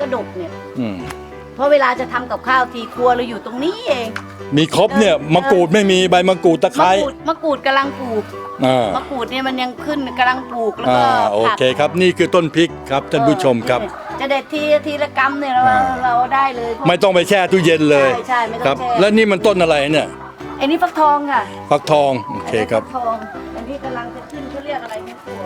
กระดกเนี่ย อืมเพราะเวลาจะทำกับข้าวทีครัวเราอยู่ตรงนี้เองมีครบเนี่ยมะกรูดไม่มีใบมะกรูดตะไคมะร้กรูดมะกรูดกำลังปลูกอ่ามะกรูดเนี่ยมันยังขึ้นกำลังปลูกแล้วอ่าก็โอผักเคครับนี่คือต้นพริกครับท่านผู้ชมครับจะเด็ดทีทีละกำเนี่ยเราอ่า เราได้เลยเพราะ ไม่ต้องไปแช่ตู้เย็นเลยใช่ใช่ไม่ต้องครับแช่ แล้วนี่มันต้นอะไรเนี่ยไอ้นี่ฟักทองค่ะฟักทองโอเคครับฟักทองอันที่กำลังจะขึ้นเขาเรียกอะไรไม่ตัว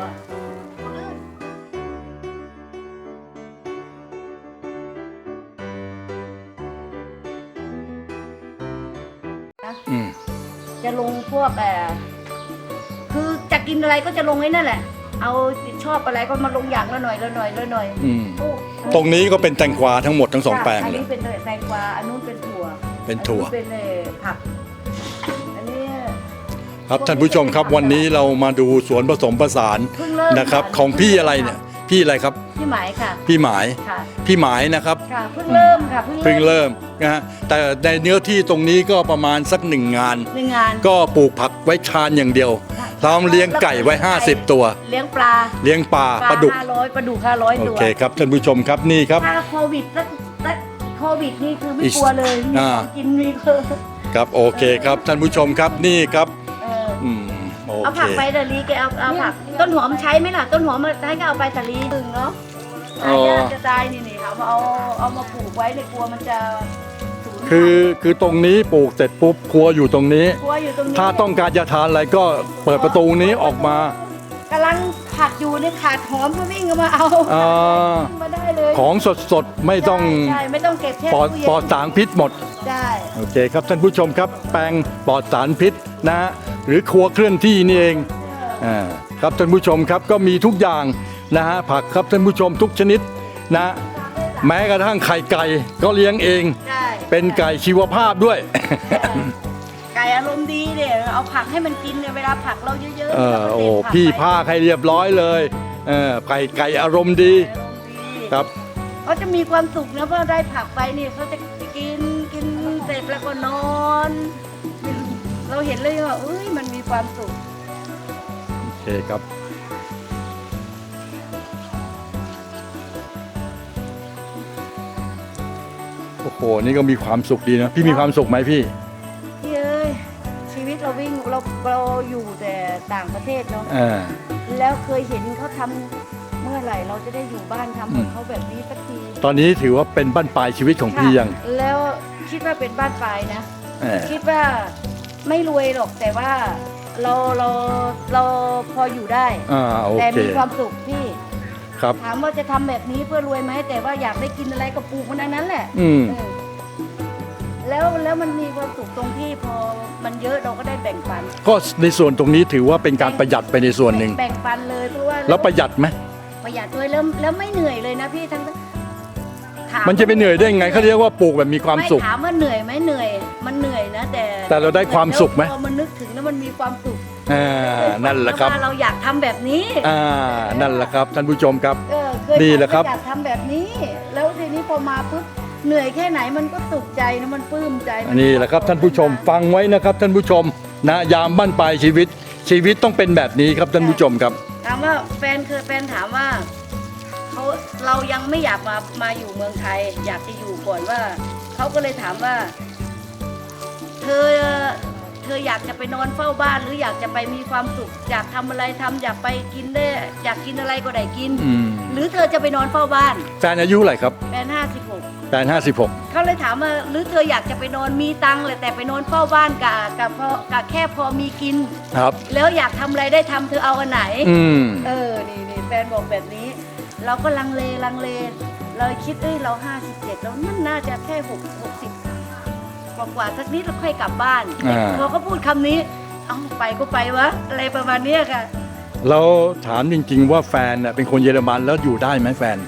จะลงพวกเอ่อคือจะกินอะไรก็จะลงไอ้นั่นแหละ เอาชอบอะไรก็มาลงอย่างละหน่อยละหน่อยละหน่อยอืมโอ้ตรงนี้ก็เป็นแตงกวาทั้งหมดทั้งสองแปลงอันเลยนี้เป็นแตงกวาอันนู้นเป็นถั่วเป็นถั่ว อันนี้เป็นเอ่อผัก อันนี้ ครับท่านผู้ชมครับวันนี้เรามาดูสวนผสมผสานเพิ่งเริ่มนะครับ ของพี่อะไรเนี่ย พี่อะไรครับพี่ หมายค่ะพี่หมายค่ะพี่หมายนะครับค่ะเพิ่งเริ่มค่ะเพิ่งเริ่มนะฮะแต่ในเนื้อที่ตรงนี้ก็ประมาณสักหนึ่งงานในงานก็ปลูกผักไว้ชานอย่างเดียวเราเลี้ยงไก่ไว้ 50 ตัว เลี้ยงปลาเลี้ยงปลาปลาดุกห้าร้อยปลาดุกห้าร้อยโอตัวเคครับท่านผู้ชมครับนี่ครับถ้าโควิดแล้วแล้วโควิดนี่คือไม่อีกกลัวเลยมีอ่าของกินมีคือครับโอเคครับท่านผู้ชมครับนี่ครับเอออืมโอเอาเคผักไปเดลีแกเอาเอาผักต้นหอมใช้ไหมล่ะต้นหอมมาให้ก็เอาไปสลีถึงเนาะ หายากจะตายนี่นี่ครับเอาเอามาปลูกไว้ในยกลัวมันจะสูญพันธุ์คือคือตรงนี้ปลูกเสร็จปุ๊บครัวอยู่ตรงนี้ กลัวอยู่ตรงนี้ถ้าต้องการจะทานอะไรก็เปิดประตูนี้ออกมากำลังผัดอยู่เนี่ยขาดหอมก็วิ่งเข้ามาเอาอ่าวิ่งมาได้เลยของสดสดๆไม่ต้องใช่ใช่ไม่ต้องเก็บแช่ปลอดตู้เย็นปลอดสารพิษหมดใช่โอเคครับท่านผู้ชมครับแปลงปลอดสารพิษนะฮะหรือครัวเคลื่อนที่นี่เองอ่าครับท่านผู้ชมครับก็มีทุกอย่าง นะฮะผักครับท่านผู้ชมทุกชนิดนะแม้กระทั่งไข่ไก่ก็เลี้ยงเอง ใช่เป็นไก่ชีวภาพด้วย ไก่อารมณ์ดีเนี่ยเอาผักให้มันกินเนี่ยเวลาผักเราเยอะๆเออเราก็โอ้เด็ดผักพี่ไปภาคให้เรียบร้อยเลยเออไก่ไก่อารมณ์ดีอารมณ์ดีครับ เขาจะมีความสุขนะเพราะได้ผักไปนี่เขาจะกินกินเสร็จแล้วก็นอน เราเห็นเลยว่าเอ้ยมันมีความสุข โอเคครับ โอ้โหนี่ก็มีความสุขดีนะพี่มีความสุขไหมพี่พี่เอ้ยชีวิตเราวิ่งเราเราอยู่แต่ต่างประเทศเนาะอ่า แล้วเคยเห็นเขาทำเมื่อไหร่เราจะได้อยู่บ้านทำเหมือนเขาแบบนี้สักทีตอนนี้ถือว่าเป็นบั้นปลายชีวิตของพี่ยังค่ะแล้วคิดว่าเป็นบ้านปลายนะ เออคิดว่าไม่รวยหรอกแต่ว่าเราเราเราพออยู่ได้ อ่าโอแต่เคมีความสุขพี่ ครับ ถามว่าจะทำแบบนี้เพื่อรวยไหมแต่ว่าอยากได้กินอะไรก็ปลูกมันอันนั้นแหละอืม เออแล้วแล้วมันมีความสุขตรงที่พอมันเยอะเราก็ได้แบ่งปันก็ในส่วนตรงนี้ถือว่าเป็นการประหยัดไปในส่วนหนึ่ง แบ่งปันเลยเพราะว่าแล้วประหยัดไหมประหยัดด้วยแล้วแล้วไม่เหนื่อยเลยนะพี่ทั้งถามันจะไปเหนื่อยได้ไงเขาเรียกว่าปลูกแบบมีความสุข ไถามว่าเหนื่อยไหมเหนื่อย มันเหนื่อยนะแต่แต่เราได้ความสุขไหม พอมันนึกถึงแล้วมันมีความสุข อ่านั่นแหละครับ ว่าเราอยากทำแบบนี้ อ่า นั่นแหละครับท่านผู้ชมครับ เออเคยนี่แหละครับ อยากทำแบบนี้ แล้วทีนี้พอมาปุ๊บเหนื่อยแค่ไหนมันก็สุขใจนะมันปลื้มใจมันี่แหละครับท่านผู้ชมฟังไว้นะครับ ท่านผู้ชมนะยามบั้นปลายชีวิต ชีวิตต้องเป็นแบบนี้ครับท่านผู้ชมครับ ถามว่าแฟนเคยแฟนถามว่าเขาเรายังไม่อยากมามาอยู่เมืองไทย อยากจะอยู่ก่อนว่าเขาก็เลยถามว่า เธอเธออยากจะไปนอนเฝ้าบ้านหรืออยากจะไปมีความสุข อยากทำอะไรทำอยากไปกินได้อยากกินอะไรก็ได้กิน อืมหรือเธอจะไปนอนเฝ้าบ้านแฟนอายุเท่าไหร่ครับแฟนห้าสิบหกแฟนห้าสิบหกเขาเลยถามว่าหรือเธออยากจะไปนอนมีตังค์เลยแต่ไปนอนเฝ้าบ้านกับกับพอกับแค่พอมีกิน ครับ แล้วอยากทำอะไรได้ทำเธอเอาอันไหน อืม เออ นี่นี่แฟนบอกแบบนี้ เราก็ลังเลลังเล เราคิดเอ้ยเราห้าสิบเจ็ดแล้วนั่นน่าจะแค่หกห กสิบกว่ากว่าๆสักนิดแล้วค่อยกลับบ้านอ่า พอเขาพูดคำนี้เอ้าไปก็ไปวะอะไรประมาณเนี้ยค่ะเราถามจริง ๆ ว่าแฟนน่ะเป็นคนเยอรมันแล้วอยู่ได้ไหมแฟน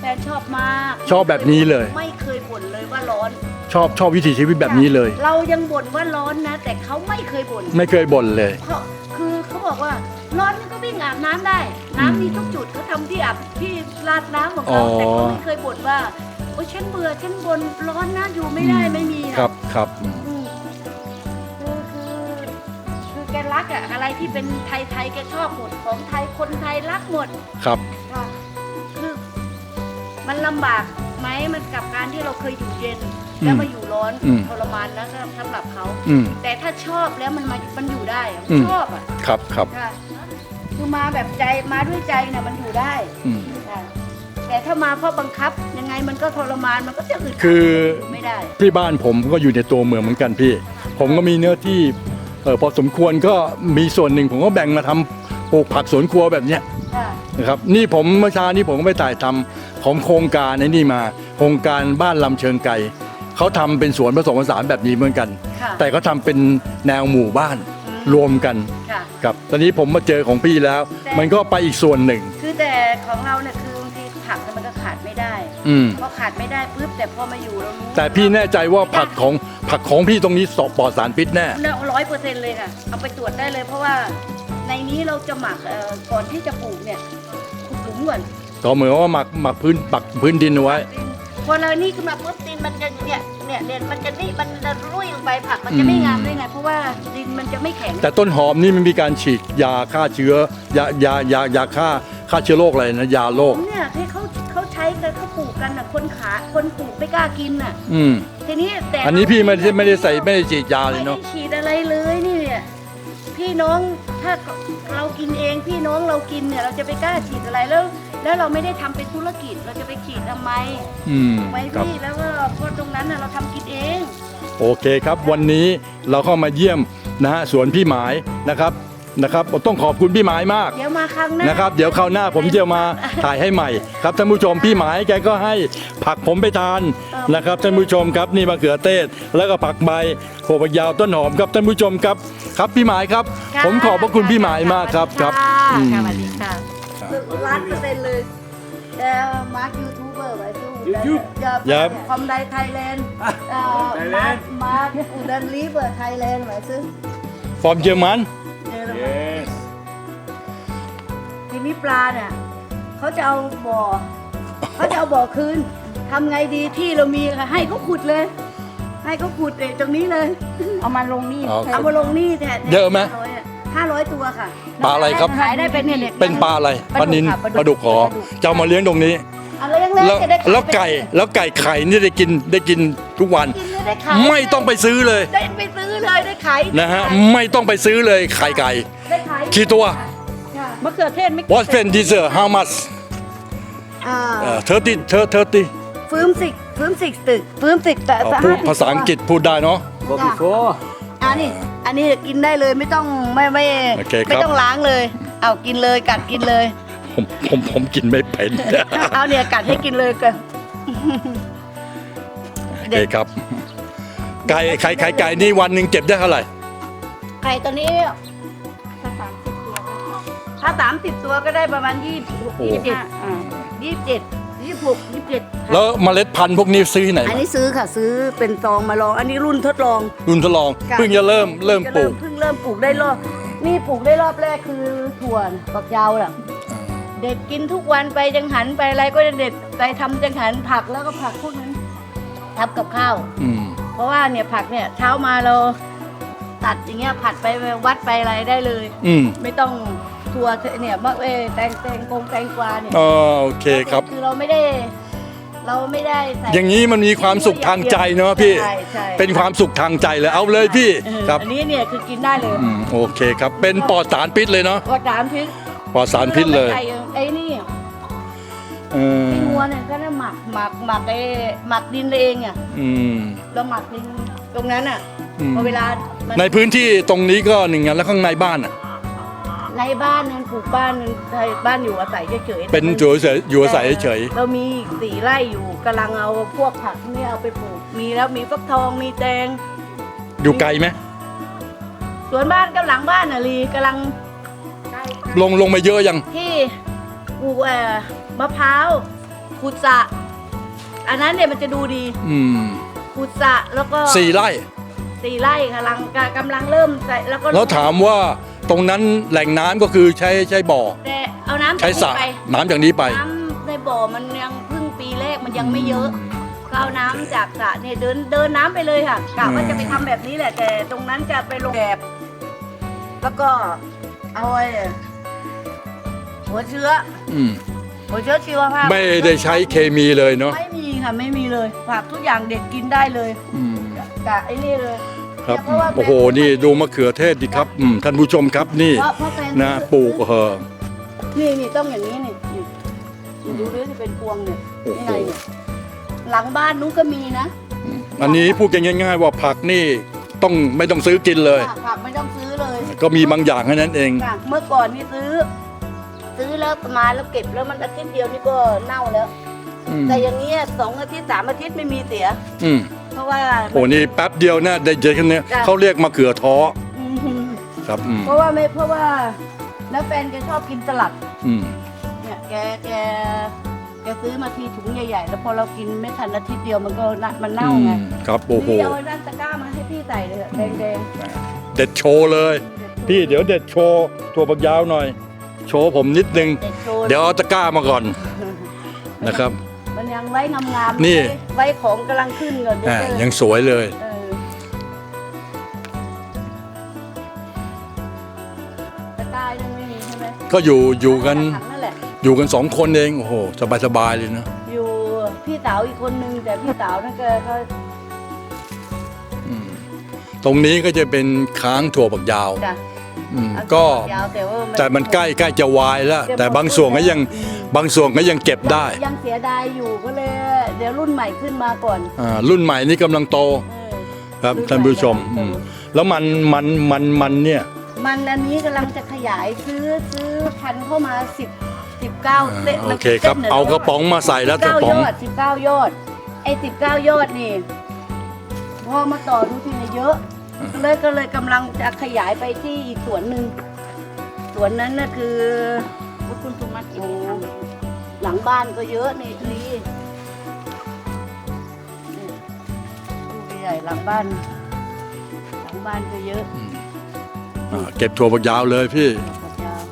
แฟนชอบมากชอบแบบนี้เลย ไม่เคยบ่นเลยว่าร้อนชอบชอบวิถีชีวิตแบบนี้เลย เรายังบ่นว่าร้อนนะ แต่เขาไม่เคยบ่นไม่เคยบ่นเลยเพราะคือเขาบอกว่าร้อนก็วิ่งอาบน้ำได้ น้ำมีทุกจุดเขาทำที่อาบที่ราดน้ำของเขาอ๋อ แต่เขาไม่เคยบ่นว่า โอ้ยฉันเบื่อฉันบ่นร้อนนะอยู่ไม่ได้ไม่มีนะครับครับอืมอืมคือคือคือแกรักอะอะไรที่เป็นไทยไทยๆแกชอบหมดของไทยคนไทยรักหมด ครับค่ะคือมันลำบากไหมมันกับการที่เราเคยอยู่เย็น แล้วมาอยู่ร้อนอืมทรมานนะสำหรับเขา อืม แต่ถ้าชอบแล้วมันมามันอยู่ได้อะอืม ชอบอะครับครับค่ะคือมาแบบใจมาด้วยใจเนี่ยมันอยู่ได้ อืมค่ะ แต่ถ้ามาเพราะบังคับยังไงมันก็ทรมานมันก็จะอึดอัดคือยู่ไม่ได้ ที่บ้านผมก็อยู่ในตัวเมืองเหมือนกันพี่ ผมก็มีเนื้อที่เออพอสมควรก็มีส่วนหนึ่งผมก็แบ่งมาทำปลูกผักสวนครัวแบบเนี้ยค่ะนะครับนี่ผมเมื่อเช้านี้ผมก็ไปถ่ายทำของโครงการในนี่มา โครงการบ้านลำเชิงไก่เขาทำเป็นสวนผสมผสานแบบนี้เหมือนกัน ค่ะแต่เขาทำเป็นแนวหมู่บ้านอืมรวมกันค่ะ ครับตอนนี้ผมมาเจอของพี่แล้วแต่มันก็ไปอีกส่วนหนึ่ง คือแต่ของเราเนี่ยคือ อืมพอขาดไม่ได้ปุ๊บแต่พอมาอยู่เรารู้แต่พี่แน่ใจว่าผักของผักของพี่ตรงนี้สปลอดสารพิษแน่ ร้อยเปอร์เซ็นต์เลยค่ะ เอาไปตรวจได้เลย เพราะว่าในนี้เราจะหมักเอ่อก่อนที่จะปลูกเนี่ยขุดหลุมก่อนก็เหมือนว่าหมักหมักพื้นปักพื้นดินเอาไว้พอเรานี่ขึ้นมาปุ๊บดินมันจะเนี่ยเนี่ยเนี่ยมันจะนี่มันจะรุ่ยลงไปผักมันจะไม่อืมงามได้ไง เพราะว่าดินมันจะไม่แข็ง แต่ต้นหอมนี่มันมีการฉีดยาฆ่าเชื้อยายายายาฆ่าฆ่าเชื้อโรคอะไรนะยาโรค เนี่ยที่ ไม่กล้ากินน่ะ อืม ทีนี้แต่อันนี้พี่ไม่ได้ไม่ได้ใส่ไม่ได้ฉีดยาเลไม่ยได้เนาะฉีดอะไรเลยนี่เนี่ยพี่น้องถ้าเรากินเองพี่น้องเรากินเนี่ยเราจะไปกล้าฉีดอะไรแล้ว แล้วเราไม่ได้ทำเป็นธุรกิจเราจะไปฉีดทำไมอืมไว้ครับ พี่แล้วก็เพราะตรงนั้นน่ะเราทำกินเอง โอเคครับวันนี้เราเข้ามาเยี่ยมนะฮะสวนพี่หมายนะครับ นะครับต้องขอบคุณพี่หมายมากเดี๋ยวมาครั้งหน้านะครับ เดี๋ยวคราวหน้าผมจะมาถ่ายให้ใหม่ ครับท่านผู้ชมพี่หมายแกก็ให้ผักผมไปทานนะครับท่านผู้ชมครับนี่มะเขือเทศแล้วก็ผักใบโขกยาวต้นหอมครับท่านผู้ชมครับ ครับพี่หมายครับค่ะผมขอบพระคุณพี่หมายมากครับครับอืมค่ะสวัสดีค่ะล้านเปอร์เซ็นต์เลยแต่มาร์คยูทูบเบอร์ไว้สู้ YouTube อย่าคอมไดไทยแลนด์มาร์คมาร์คอุดันลีเบอร์ไทยแลนด์ไว้ซื้อฟอร์มเยอรมัน เจอแล้ว Yes. ทีนี้ปลาเนี่ยเขาจะเอาบ่อเขาจะเอาบ่อคืนทำไงดีที่เรามีค่ะให้เขาขุดเลย ให้เขาขุดเลยตรงนี้เลย เอามาลงนี่ อ๋อ เอามาลงนี่แทนเยอะไหม ห้าร้อยตัวค่ะปลาอะไรครับ ขายได้เป็นเนี่ยเป็นปลาอะไรปลานินค่ะปลาดุกขอจะเอามาเลี้ยงตรงนี้อะไรยังเล็กแล้วจะได้ขายแล้วไก่แล้วไก่ไข่นี่ได้กินได้กินทุกวัน กิน ได้ขายไม่ต้องไปซื้อเลยได้ไปซื้อเลยได้ขายนะฮะไม่ต้องไปซื้อเลยไข่ไก่ได้ขายกี่ตัวค่ะมะเขือเทศไม่ What friend this uh, how much อ่า uh, 30 30ฟื้มสิกฟื้มสิกตึกฟื้มสิกแต่อ๋อแต่พูด50ภาษาอังกฤษพูดได้เนาะ But before, อันนี้อันนี้กินได้เลยไม่ต้องไม่ไม่โอเคครับไม่ต้องล้างเลย เอากินเลยกัดกินเลยผมผมผมกินไม่เป็นเอาเนี่ยกัดให้กินเลยกันโอเคครับ ไก่ไข่ไข่ไก่นี่วันหนึ่งเก็บได้เท่าไหร่ ไข่ตัวนี้ถ้าสามสิบตัวก็ได้ประมาณยี่โอ้ยี่สิบเจ็ดยี่สิบเจ็ดยี่สิบหกยี่สิบเจ็ดแล้วเมล็ดพันธุ์พวกนี้ซื้อที่ไหนอันนี้ซื้อค่ะซื้อเป็นซองมาลอง อันนี้รุ่นทดลองรุ่นทดลองค่ะเพิ่งจะเริ่มเริ่มปลูกเพิ่งเริ่มปลูกได้รอบนี่ปลูกได้รอบแรกคือถั่วฝักยาวน่ะ เด็ดกินทุกวันไปจังหันไปอะไรก็จะเด็ดไปทำจังหันผักแล้วก็ผักพวกนั้นทำกับข้าว อืม เพราะว่าเนี่ยผักเนี่ยเช้ามาเราตัดอย่างเงี้ยผัดไปวัดไปอะไรได้เลย อืมไม่ต้องทัวเนี่ยมะเอยแตงแตงกงแตงกวาเนี่ยอ๋อโอเคครับ คือเราไม่ได้ เราไม่ได้ใส่อย่างนี้มันมีความสุขทางใจเนาะพี่ ใช่ใช่เป็นความสุขทางใจเลยเอาเลยพี่เออครับอันนี้เนี่ยคือกินได้เลยอืมโอเคครับ เป็นปลอดสารพิษเลยเนาะว่าสารพิษปลอดสารพิษเลย ราไม่ใส่ไอ้นี่เออไอ้งัวเนี่ยก็ได้หมักหมักหมักไอ้หมักดินเองอะอืม เราหมักดินตรงนั้นอะอืม พอเวลามันในพื้นที่ตรงนี้ก็หนึ่งงานแล้วข้างในบ้านอะ ในบ้านนั้นปลูกบ้านนั้นบ้านอยู่อาศัยเฉยๆเป็นอยู่เฉยอยู่อาศัยเฉย เรามีอีกสี่ไร่อยู่กำลังเอาพวกผักเนี่ยเอาไปปลูก มีแล้วมีฟักทองมีแตงอยู่ไกลไหมสวนบ้านกับหลังบ้านน่ะลีกำลังลงลงมาเยอะยังที่ปลูกเอ่อ มะพร้าวขุดสระอันนั้นเนี่ยมันจะดูดีอืมขุดสระแล้วก็สี่ไร่ สี่ไร่กำลังกำลังเริ่มใส่แล้วก็แล้วถามว่าตรงนั้นแหล่งน้ำก็คือใช้ใช้บ่อ แต่เอาน้ำใช้สระจากนี้ไป น้ำจากนี้ไป น้ำในบ่อมันยังเพิ่งปีแรกมันยังไม่เยอะก็เอาน้ำจากสระเนี่ยเดินเดินน้ำไปเลยค่ะกะว่าจะไปทำแบบนี้แหละ แต่ตรงนั้นจะไปลงแบบแล้วก็เอาไอ้หัวเชื้ออืม หัวเชื้อชีวภาพไม่ได้ใช้เคมีเลยเนาะไม่มีคค่ะไม่มีเลยผักทุกอย่างเด็ดกินได้เลยอืมกะไอ้นี่เลยครับเพราะว่าโอ้โหนี่ดูมะเขือเทศดิครับอืมท่านผู้ชมครับนี่เพราะเพราะแฟนนะปลูกเออนี่นี่ต้องอย่างนี้นี่นี่นี่ดูด้วยที่เป็นพวงเนี่ยโอ้โหนี่ไงเนี่ยหลังบ้านนู้นก็มีนะอันนี้พูดกันง่าย ๆ ว่าผักนี่ต้องไม่ต้องซื้อกินเลย ผักไม่ต้องซื้อเลยก็มีบางอย่างแค่นั้นเอง ค่ะเมื่อก่อนนี่ซื้อ ซื้อแล้วมาแล้วเก็บแล้วมันอาทิตย์เดียวนี่ก็เน่าแล้ว อืมแต่อย่างเงี้ยสองอาทิตย์สามอาทิตย์ไม่มีเสีย อืมเพราะว่า โอ้นี่แป๊บเดียวนะได้เยอะแค่นี้จ้ะ เขาเรียกมะเขือท้ออืมครับอืมเพราะว่าไม่เพราะว่าแล้วแฟนแกชอบกินสลัด อืมเนี่ยแกแกแกซื้อมาทีถุงใหญ่ๆ แล้วพอเรากินไม่ทันอาทิตย์เดียวมันก็น่ะมันเน่าไงอืมครับโอ้โหนี่เอาไอ้นั่นตะกร้ามาให้พี่ใส่เลยอะแดงเด็ดโชว์เลย ๆพี่เดี๋ยวเด็ดโชว์ตัวบักยาวหน่อย โชว์ผมนิดนึงเด็ดโชว์เดี๋ยวเอาตะกร้ามาก่อนนะครับ มันยังไว้งามๆนี่ ไว้ไว้ของกำลังขึ้นก่อนเดี๋ยวอ่าเจอยังสวยเลยเออตะกร้ายังไม่มีใช่ไหมก็อยู่อยู่กันถังนั่นแหละอยู่กันสองคนเองโอ้โหสบายสบายๆเลยนะอยู่พี่สาวอีกคนนึงแต่พี่สาวนั่นก็เขาอืมตรงนี้ก็จะเป็นค้างถั่วบักยาวจ้ะ อืมเอาก็ ยาวแต่ว่าแต่มันใกล้ใกล้จะวายแล้วเก็บแต่บางส่วนก็ยังอืมบางส่วนก็ยังเก็บได้ยังเสียดายอยู่ก็เลย เดี๋ยวรุ่นใหม่ขึ้นมาก่อนอ่ารุ่นใหม่นี่กำลังโตเออครับรุ่นใหม่ท่านผู้ชมกำลังโตอืมแล้วมันมันมันมันเนี่ย มันอันนี้กำลังจะขยายซื้อซื้อพันธุ์เข้ามาสิบสิบเก้าอ่าเส้นโอเคครับ เอากระป๋องมาใส่แล้วกเก้าระป๋ยอง อดสิบเก้ายอดไอ้สิบเก้ายอดนี่พอมาต่อดูทีละเยอะ ก็เลยก็เลยกำลังจะขยายไปที่อีกสวนหนึ่งสวนนั้นน่ะคือว่าคุณสุมากินโอ้ไหมคะหลังบ้านก็เยอะนี่ทีนี่ลูกใหญ่หลังบ้าน หลังบ้านก็เยอะอ่าเก็บถั่วบักยาวเลยพี่ฝักยาว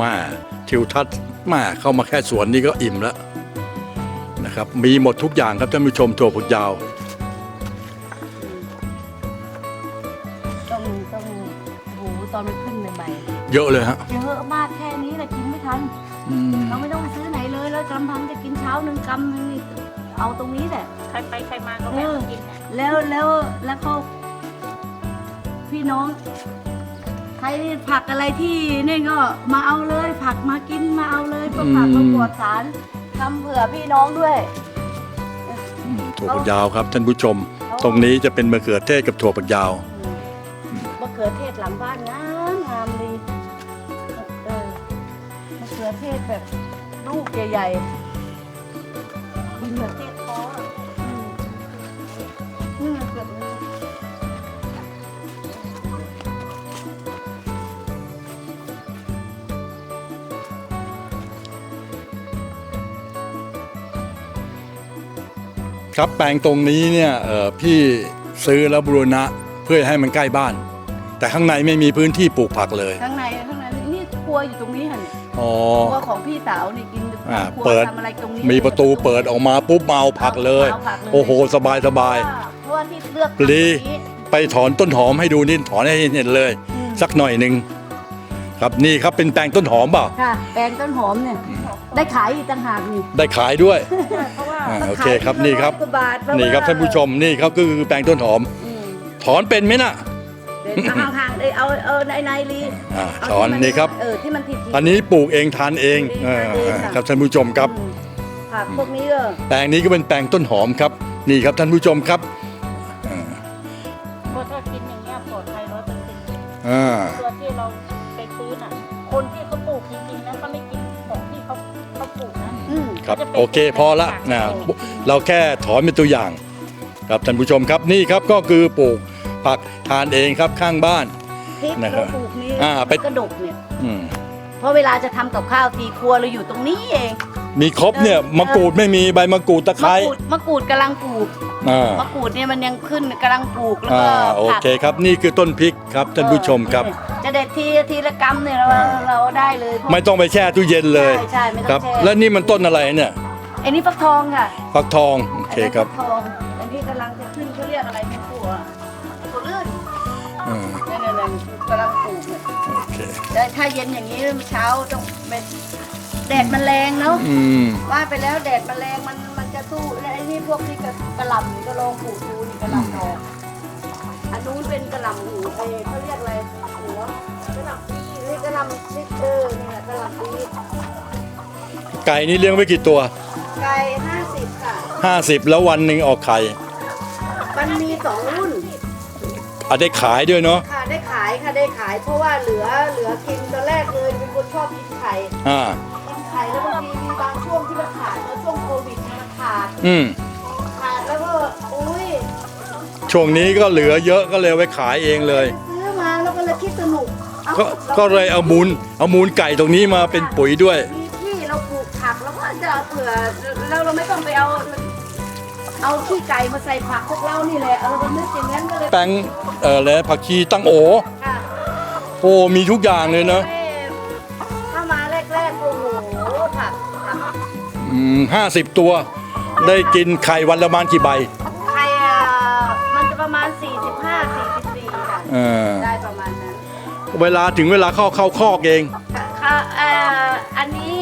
มาทิวทัศน์มาเข้ามาแค่สวนนี้ก็อิ่มแล้วนะครับ มีหมดทุกอย่างครับท่านผู้ชมถั่วบักยาว เยอะเลยฮะๆเยอะมากแค่นี้แหละกินไม่ทัน อืมเราไม่ต้องไปซื้อไหนเลยแล้วกำพังจะกินเช้าหนึ่งกำหนึงนี่เอาตรงนี้แหละ ใครไปใครมาก็แวะมากินเนี่ยแล้วแล้วแล้วเขาพี่น้อง ใครผักอะไรที่นี่ก็มาเอาเลย ผักมากินมาเอาเลยก็ผักมาปลอดสารทำเผื่อพี่น้องด้วย อืมถั่วฝักยาวครับท่านผู้ชม ตรงนี้จะเป็นมะเขือเทศกับถั่วฝักยาว มะเขือเทศหลังบ้านงา ศแบบลูกใหญ่ๆมะเขือเทศท้ออืมนี่มะเขือเทศครับแปลงตรงนี้เนี่ยเอ่อพี่ซื้อแล้วบูรณะเพื่อให้มันใกล้บ้าน แต่ข้างในไม่มีพื้นที่ปลูกผักเลย ข้างในข้างในนี่ครัวอยู่ตรงนี้ค่ะ อ๋อครัวของพี่สาวนี่กินอ่าครัวเปิด ทำอะไรตรงนี้มีประตูเปิดออกมาปุ๊บมาเอาผักเลย อาผักเลยโอ้โห สบายสบาย เพราะว่าที่เลือกปลีทำตรงนี้ไปถอนต้นหอมให้ดูนี่ถอนให้เห็นเลยอืมสักหน่อยหนึ่งครับนี่ครับเป็นแปลงต้นหอมเปล่า ค่ะ แปลงต้นหอมเนี่ย ได้ขายอีกต่างหากนี่ได้ขายด้วยเพราะว่าอ่าโอเคครับนี่ครับขายที่ละอยกว่าบาทเพะนี่ครับว่ท่านผู้ชมนี่ครับก็คือแปลงต้นหอม อืมถอนเป็นไหมน่ะ เดี๋ยวเอาห่างๆเลยเอาเอาในในรีอ่าเาถอนที่มันี่ครับ เออที่มันทีๆอันนี้ปลูกเองทานเองปลูกเองเออทานเองค่ะครับท่านผู้ชมครับ อืมผักพวกนี้ก็แปลงนี้ก็เป็นแปลงต้นหอมครับ นี่ครับท่านผู้ชมครับอ่าเพราะถ้ากินอย่างเงี้ยปลอดภัยร้อยเปอร์เซ็นต์อ่าตัวที่เราไปซื้อน่ะ คนที่เขาปลูกจริงๆนะเขาไม่กินของที่เขาเขาปลูกนะ อืมครับโอเคพอละนะเราแค่ถอนเป็นตัวอย่าง ครับท่านผู้ชมครับนี่ครับก็คือปลูก ผักทานเองครับข้างบ้าน พริกนะครับเราปลูกนี่อ่าไป กระดกเนี่ยอืมเพราะเวลาจะทำกับข้าวทีครัวเราอยู่ตรงนี้เองมีครบเนี่ยมะกรูดไม่มีใบมะกรูดตะไคมะร้กรูดมะกรูดกำลังปลูกอ่ามะกรูดเนี่ยมันยังขึ้นกำลังปลูกแล้วอ่าก็โอผักเคครับนี่คือต้นพริกครับท่านผู้ชมครับ จะเด็ดทีทีละกรัมเนี่ยเราอ่า เราได้เลยไม่ต้องไปแช่ตู้เย็นเลยใช่ใช่ไม่คต้รัอบงแช่ แล้วนี่มันต้นอะไรเนี่ยอันนี้ฟักทองค่ะฟักทองโอเคครับ อันนี้ฟักทองอันนี้กำลังจะขึ้นเขาเรียกอะไรไม่รู้อะตัวลื่น อืมเนี่ยเนี่ยเนี่ยกำลังปลูกเนี่ยโอเค แต่ถ้าเย็นอย่างนี้เช้าต้องเป็นแดดมันแรงเนาะ อืม ว่าไปแล้วแดดมันแรงมันมันจะสู้และไอ้นี่พวกนี้กระกระหล่ำนี่ก็ลองปลูกดูนี่กระหล่ำดอกอันนู้นเป็นกระหล่ำหูเอ้เขาเรียกอะไรหัวกระหล่ำปีนี่กระหล่ำนี่เออนี่แหละกระหล่ำปีไก่นี่เลี้ยงไว้กี่ตัว ไก่ห้าสิบค่ะ 50 แล้ววันหนึ่งออกไข่ มันมีสองรุ่น อาจได้ขายด้วยเนาะ ค่ะได้ขายค่ะได้ขาย เพราะว่าเหลือเหลือกินตอนแรกเลยเป็นคนชอบกินไข่อ่า กินไข่แล้วบางทีมีบางช่วงที่มันขาดแล้วช่วงโควิดมันขาดอืม ขาดแล้วก็อุ้ยช่วงนี้ก็เหลือเยอะก็เลยเอาไว้ขายเองเลย ซื้อมาแล้วก็เลยคิดสนุกอาก็ราก็เลยเอามูลเอามูลไก่ตรงนี้มาเป็นปุ๋ยด้วย มีที่เราปลูกผักแล้วก็จะเอาเผื่อแล้วเราไม่ต้องไปเอา เอาขี้ไก่มาใส่ผักพวกเรานี่แหละเออมันนึกอย่างนั้นก็เลยแปลงเออแล้วผักชีตั้งโอค่ะโอ้มีทุกอย่างเลยเนาะถ้ามาแรกๆโอ้โหผักผักอืมห้าสิบตัว ได้กินไข่วันละประมาณกี่ใบไข่อะมันจะประมาณ 45 44ค่ะเออได้ประมาณนั้นเวลาถึงเวลาเข้าเข้าคอกเอง ค่ะค่ะเอ่ออันนี้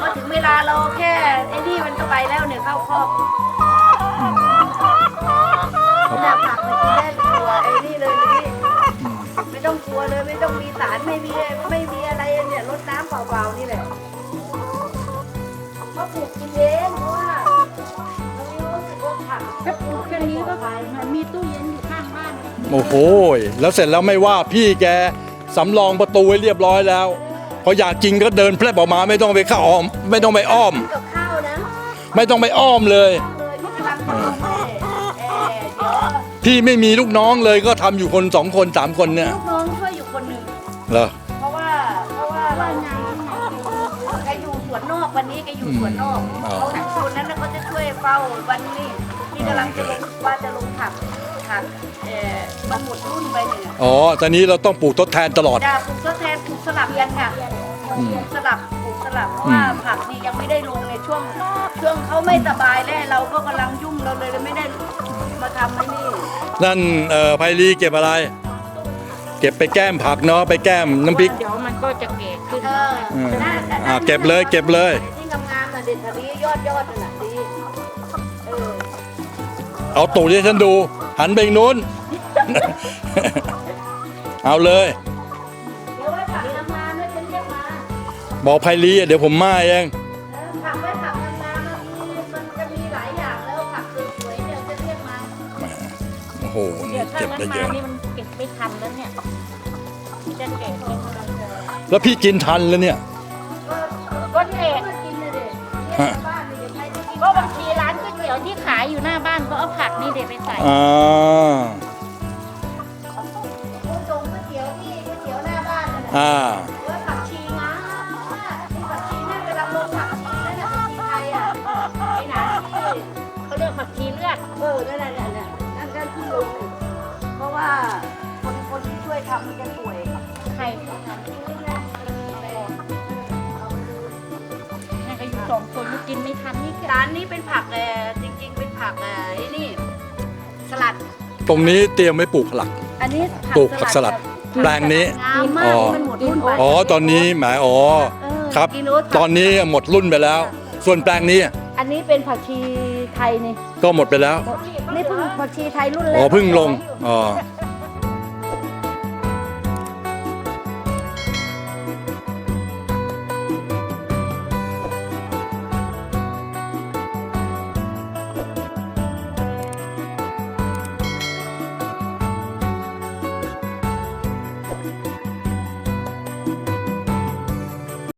พอถึงเวลาเราแค่ไอ้นี่มันก็ไปแล้วเนี่ยเข้าคอก เนี่ยผักมันกินได้ตัวไอ้นี่เลยนี่ไม่ต้องกลัวเลยไม่ต้องมีสารไม่มีไม่มีอะไรเนี่ยรดน้ำเปล่าๆนี่แหละเขาปลูกกินเองเพราะว่าเรารู้สึกว่าผักถ้าปลูกแค่นี้ก็มันมีตู้เย็นอยู่ข้างบ้านโอ้โหแล้วเสร็จแล้วไม่ว่าพี่แกสำรองประตูไว้เรียบร้อยแล้วพออยากกินก็เดินแพร่ออกมาไม่ต้องไปข้าอ้อม ไม่ต้องไปอ้อม กับข้าวนะ ไม่ต้องไปอ้อมเลย พี่ไม่มีลูกน้องเลยก็ทำอยู่คนสองคนสามคนเนี่ยลูกน้องช่วยอยู่คนหนึ่งเหรอเพราะว่าเพราะว่าเราแกอยู่สวนนอกวันนี้แกอยู่สวนนอกอ๋อเขาคนนั้นน่ะเขาจะช่วยเฝ้าวันนี้ที่กำลังจะลงว่าจะลงผักผักเอ่อมันหมดรุ่นไปเนี่ยอ๋อตอนนี้เราต้องปลูกทดแทนตลอด จะปลูกทดแทนปลูกสลับกันค่ะอืมปลูกสลับ ปลูกสลับเพราะว่าอืมผักนี่ยังไม่ได้ลงในช่วงช่วงเขาไม่สบายแล้วเราก็กำลังยุ่งเราเลยไม่ได้มาทำไอ้นี่นั่นเอ่อไพลีเก็บอะไร เก็บไปแก้มผักเนาะไปแก้มน้ำพริก เดี๋ยวมันก็จะแก่ขึ้นเอออืมน่าจะอ่าเก็บเลยเก็บเลย ที่งามๆน่ะเด็ดทะลียอดยอดน่ะดีเออเอาตูดให้ฉันดู หันไปอีกนู้น เอาเลย บอกไพลีเดี๋ยวผมมาเองเออผักไว้ผักงามๆมันมีมันจะมีหลายอย่างแล้วผักสวยๆเดี๋ยวจะเรียกมาโอ้โหเดี๋นี่ยวถ้าเก็บนั้นได้เยมาอะนี่มันเก็บไม่ทันแล้วเนี่ยจะแก่ขึ้นแล้วแล้วพี่กินทันแล้วเนี่ย ก็ก็แก่ก็กินเลยเด็กเรียกชาวบ้านเลยเด็กใครจะกินก็บางทีร้านก๋วยเตี๋ยวที่ขายอยู่หน้าบ้านก็เอาผักนี่เด็ดไปใส่อ่าผู้ชงก๋วยเตี๋ยวที่ก๋วยเตี๋ยวหน้าบ้านน่ะนะอ่า ก็กินไม่ทันนี่แค่ร้านนี้เป็นผักเออจริง ๆ เป็นผักเออไอ้นี่ สลัด ตรงนี้เตรียมไว้ปลูกหลัก อันนี้ปลูกผักสลัดแปลงนี้ งามมากอ๋อมันหมดรุ่นไปอ๋อตอนนี้หมายอ๋อเออครับกินโอ๊ตตอนนี้หมดรุ่นไปแล้ว ส่วนแปลงนี้ อันนี้เป็นผักชีไทยนี่ก็หมดไปแล้ว นี่เพิ่งผักชีไทยรุ่นแรกอ๋อเพิ่งลงอ๋อเ